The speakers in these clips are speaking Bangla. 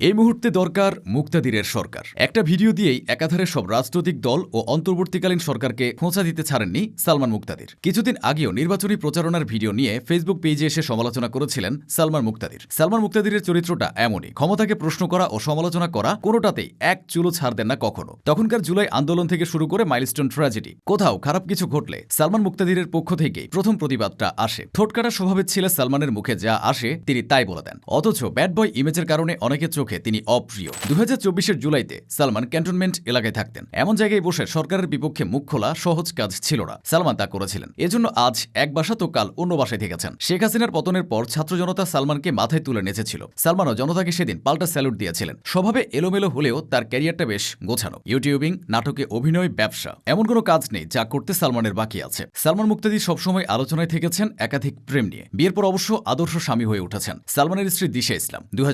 এই মুহূর্তে দরকার মুক্তাদিরের সরকার। একটা ভিডিও দিয়েই একাধারে সব রাজনৈতিক দল ও অন্তর্বর্তীকালীন সরকারকে খোঁচা দিতে ছাড়েননি সালমান মুক্তাদির। কিছুদিন আগেও নির্বাচনী প্রচারণার ভিডিও নিয়ে ফেসবুক পেজে এসে সমালোচনা করেছিলেন সালমান মুক্তাদির। সালমান মুক্তাদিরের চরিত্রটা এমনই, ক্ষমতাকে প্রশ্ন করা ও সমালোচনা করা কোনোটাতেই এক চুলো ছাড় দেন না কখনো। তখনকার জুলাই আন্দোলন থেকে শুরু করে মাইলস্টোন ট্র্যাজেডি। কোথাও খারাপ কিছু ঘটলে সালমান মুক্তাদিরের পক্ষ থেকেই প্রথম প্রতিবাদটা আসে। ঠোটকাটা স্বভাবের ছেলে সালমানের মুখে যা আসে তিনি তাই বলে দেন। অথচ ব্যাড বয় ইমেজের কারণে অনেকের চোখে তিনি অপ্রিয়। দু হাজার জুলাইতে সালমান ক্যান্টনমেন্ট এলাকায় থাকতেন। এমন জায়গায় বসে সরকারের বিপক্ষে মুখ খোলা সহজ কাজ ছিল না। সালমান তা করেছিলেন। এজন্য আজ এক বাসা তো কাল অন্য বাসায় থেকেছেন। শেখ হাসিনার পতনের পর ছাত্র জনতা সালমানকে মাথায় তুলে নেচেছিল। সালমানও জনতাকে সেদিন পাল্টা স্যালুট দিয়েছিলেন। স্বভাবে এলোমেলো হলেও তার ক্যারিয়ারটা বেশ গোছানো। ইউটিউবিং, নাটকে অভিনয়, ব্যবসা, এমন কোনো কাজ নেই যা করতে সালমানের বাকি আছে। সালমান মুক্তাদি সবসময় আলোচনায় থেকেছেন একাধিক প্রেম নিয়ে। বিয়ের পর অবশ্য আদর্শ স্বামী হয়ে উঠেছেন। সালমানের স্ত্রী দিশা ইসলাম। দু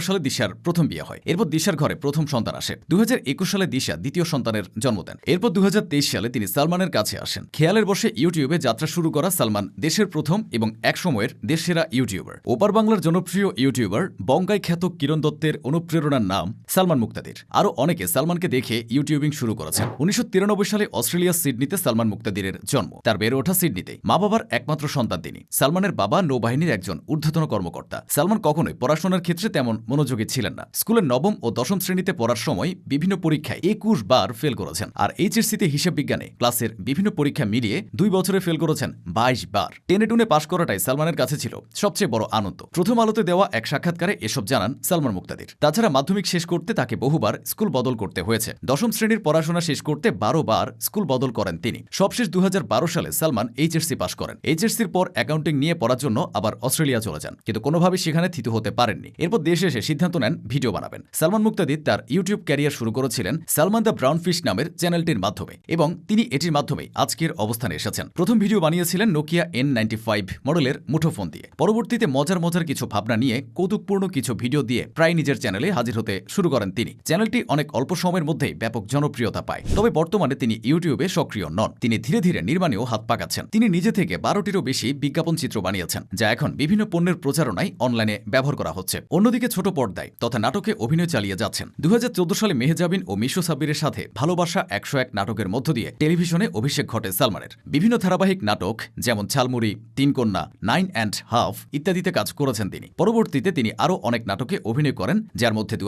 সালে দিশার প্রথম বিয়ে হয়। এরপর দিশার ঘরে প্রথম সন্তান আসে। দু হাজার একুশ সালে দিশা দ্বিতীয় সন্তানের জন্ম দেন। এরপর দুই হাজার তেইশ সালে তিনি সালমানের কাছে আসেন। খেয়ালের বসে ইউটিউবে যাত্রা শুরু করা সালমান দেশের প্রথম এবং একসময়ের দেশেরা ইউটিউবার। ওপার বাংলার জনপ্রিয় ইউটিউবার, বঙ্গাই খ্যাত কিরণ দত্তের অনুপ্রেরণার নাম সালমান মুক্তাদির। আরও অনেকে সালমানকে দেখে ইউটিউবিং শুরু করেছেন। উনিশশো তিরানব্বই সালে অস্ট্রেলিয়া সিডনিতে সালমান মুক্তাদিরের জন্ম। তার বেড়ে ওঠা সিডনিতে মা বাবার একমাত্র সন্তান তিনি। সালমানের বাবা নৌবাহিনীর একজন ঊর্ধ্বতন কর্মকর্তা। সালমান কখনোই পড়াশোনার ক্ষেত্রে তেমন মনোযোগী ছিলেন না। স্কুলের নবম ও দশম শ্রেণীতে পড়ার সময় বিভিন্ন পরীক্ষায় একুশ বার ফেল করেছেন। আর এইচএসসিতে হিসাব বিজ্ঞানে ক্লাসের বিভিন্ন পরীক্ষা মিলিয়ে দুই বছরে ফেল করেছেন বাইশ বার। টেনে টুনে পাশ করাটাই সালমানের কাছে ছিল সবচেয়ে বড় আনন্দ। প্রথম আলোতে দেওয়া এক সাক্ষাৎকারে এসব জানান সালমান মুক্তাদির। তাছাড়া মাধ্যমিক শেষ করতে তাকে বহুবার স্কুল বদল করতে হয়েছে। দশম শ্রেণির পড়াশোনা শেষ করতে বারো বার স্কুল বদল করেন তিনি। সবশেষ দু হাজার বারো সালে সালমান এইচএসসি পাশ করেন। এইচএসসির পর অ্যাকাউন্টিং নিয়ে পড়ার জন্য আবার অস্ট্রেলিয়া চলে যান। কিন্তু কোনোভাবেই সেখানে থিতু হতে পারেননি। এরপর দেশে এসে সিদ্ধান্ত নেন ভিডিও বানাবেন। সালমান মুক্তাদির তার ইউটিউব ক্যারিয়ার শুরু করেছিলেন সালমান দ্য ব্রাউন ফিশ নামের চ্যানেলটির মাধ্যমে এবং তিনি এটির মাধ্যমে আজকের অবস্থানে এসেছেন। প্রথম ভিডিও বানিয়েছিলেন নোকিয়া এন ফাইভ মডেলের মুঠোফোন দিয়ে। পরবর্তীতে মজার মজার কিছু ভাবনা নিয়ে কৌতুকপূর্ণ কিছু ভিডিও দিয়ে প্রায় নিজের চ্যানেলে হাজির হতে শুরু করেন তিনি। চ্যানেলটি অনেক অল্প সময়ের মধ্যেই ব্যাপক জনপ্রিয়তা পায়। তবে বর্তমানে তিনি ইউটিউবে সক্রিয় নন। তিনি ধীরে ধীরে নির্মাণেও হাত পাকাচ্ছেন। তিনি নিজে থেকে বারোটিরও বেশি বিজ্ঞাপন চিত্র বানিয়েছেন, যা এখন বিভিন্ন পণ্যের প্রচারণায় অনলাইনে ব্যবহার করা হচ্ছে। অন্যদিকে ছোট পর্দায় তথা নাটকে অভিনয় চালিয়ে যাচ্ছেন। দু হাজার চোদ্দ সালে মেহেজাবিন ও মিশো সাব্বিরের সাথে ভালোবাসা একশো এক নাটকের মধ্য দিয়ে টেলিভিশনে অভিষেক ঘটে সালমানের। বিভিন্ন ধারাবাহিক নাটক, যেমন ঝালমুড়ি, তিন কন্যা, নাইন অ্যান্ড হাফ ইত্যাদিতে কাজ করেছেন তিনি। পরবর্তীতে তিনি আরও অনেক নাটকে অভিনয় করেন, যার মধ্যে দু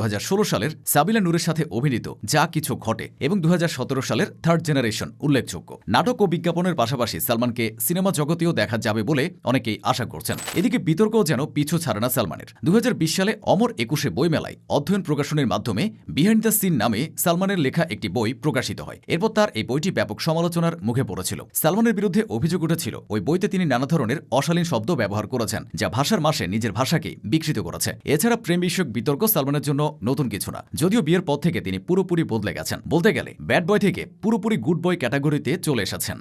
সালের সাবিলা নূরের সাথে অভিনীত যা কিছু ঘটে এবং দু হাজার সতেরো সালের থার্ড জেনারেশন উল্লেখযোগ্য। নাটক ও বিজ্ঞাপনের পাশাপাশি সালমানকে সিনেমা জগতেও দেখা যাবে বলে অনেকেই আশা করছেন। এদিকে বিতর্কও যেন পিছু ছাড়ে না সালমানের। দুই হাজার বিশ সালে অমর একুশে বইমেলায় অধ্যয়ন প্রকাশনের মাধ্যমে বিহাইন্ড দ্য সিন নামে সালমানের লেখা একটি বই প্রকাশিত হয়। এরপর তার এই বইটি ব্যাপক সমালোচনার মুখে পড়েছিল। সালমানের বিরুদ্ধে অভিযোগ উঠেছিল, ওই বইতে তিনি নানা ধরনের অশালীন শব্দ ব্যবহার করেছেন, যা ভাষার মাসে নিজের ভাষাকে বিকৃত করেছে। এছাড়া প্রেম বিষয়ক বিতর্ক সালমানের জন্য নতুন কিছু না, যদিও বিয়ের পর থেকে তিনি পুরোপুরি বদলে গেছেন। বলতে গেলে, ব্যাড বয় থেকে পুরোপুরি গুড বয় ক্যাটাগরিতে চলে এসেছেন।